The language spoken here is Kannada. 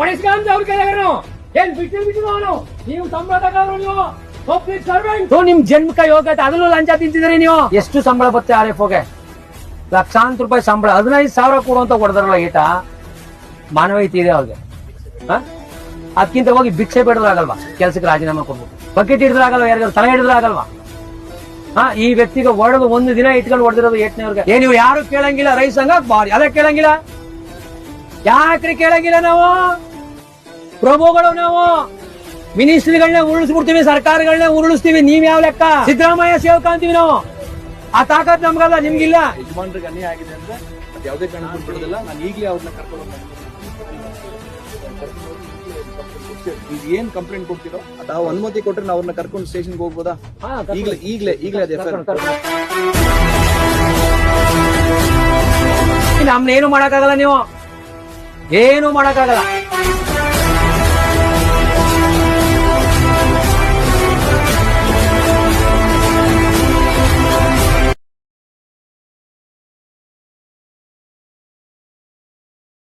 ಒಣಸ್ಕೊಂತ ಅವ್ರ ಕೈಯಾಗನು ಏನ್ ಬಿಟ್ಟು ಬಿಟ್ಟು ಅವನು ನೀವು ಸಂಬಳ ನೀವು ಪಬ್ಲಿಕ್ ಸರ್ವೆಂಟ್ ನಿಮ್ ಜನ್ಮಕ ಯೋಗ್ಯತೆ ಲಂಚ ತಿಂತಿದ್ರಿ ನೀವು. ಎಷ್ಟು ಸಂಬಳ ಬರುತ್ತೆ ಆರ್ ಎಫ್ ಓಗೆ ಲಕ್ಷಾಂತರ ರೂಪಾಯಿ ಸಂಬಳ, ಹದಿನೈದು ಸಾವಿರ ಕೊಡುವಂತ ಕೊಡ್ತಾರಲ್ಲ ಈಟ ಮಾನವೀಯತೆ ಇದೆ ಅವ್ರಿಗೆ. ಅದಕ್ಕಿಂತ ಹೋಗಿ ಭಿಕ್ಷೆ ಬಿಡದ್ರಾಗಲ್ವಾ ಕೆಲ್ಸಕ್ಕೆ ರಾಜೀನಾಮೆ ಕೊಡ್ಬೇಕು. ಬಕೆಟ್ ಹಿಡಿದ್ರಾಗಲ್ವಾ ಯಾರಿಗಾದ್ರು? ತಲೆ ಹಿಡಿದ್ರಾಗಲ್ವಾ ಹಾ? ಈ ವ್ಯಕ್ತಿಗೆ ಹೊಡೆದು ಒಂದು ದಿನ ಇಟ್ಕೊಂಡು ಹೊಡೆದಿರೋದು ಏಟ್ನೇವ್ರಿಗೆ. ಏ, ನೀವು ಯಾರು ಕೇಳಂಗಿಲ್ಲ? ರೈಸ್ ಹಂಗ ಬಾರಿ. ಅದೇ ಕೇಳಂಗಿಲ್ಲ? ಯಾಕ್ರಿ ಕೇಳಂಗಿಲ್ಲ ನಾವು? ಪ್ರಭುಗಳು ನಾವು ಮಿನಿಸ್ಟ್ರಿಗಳನ್ನ ಉರುಳಿಸ್ಬಿಡ್ತೀವಿ ಸರ್ಕಾರಗಳನ್ನ ಉರುಳಿಸ್ತೀವಿ ನೀವ್ ಯಾವ ಲೆಕ್ಕ? ಸಿದ್ದರಾಮಯ್ಯ ಸೇವಕ ಅಂತೀವಿ ನಾವು. ಆ ತಾಕತ್ ನಮ್ಗಲ್ಲ ನಿಮ್ಗಿಲ್ಲ? ಯಜಮಾನ್ರಿಗೆ ಅನ್ಯಾಯ ಆಗಿದೆ ಅಂದ್ರೆ ಅದು ಯಾವುದೇ ಕಾರಣಕ್ಕೂ ಬಿಡೋದಿಲ್ಲ ನಾನು ಈಗಲೇ ಅವ್ರನ್ನ ಕರ್ಕೊಂಡು ಏನ್ ಕಂಪ್ಲೇಂಟ್ ಕೊಡ್ತೀರೋ ಅನುಮತಿ ಕೊಟ್ರೆ ನಾವು ಅವ್ರನ್ನ ಕರ್ಕೊಂಡು ಸ್ಟೇಷನ್ಗೆ ಹೋಗ್ಬೋದಾ? ಈಗಲೇ ಈಗಲೇ ಈಗಲೇ ಅದೇ ನಮ್ನೇನು ಮಾಡಕ್ಕಾಗಲ್ಲ ನೀವು? ಏನು ಮಾಡಕ್ಕಾಗಲ್ಲ?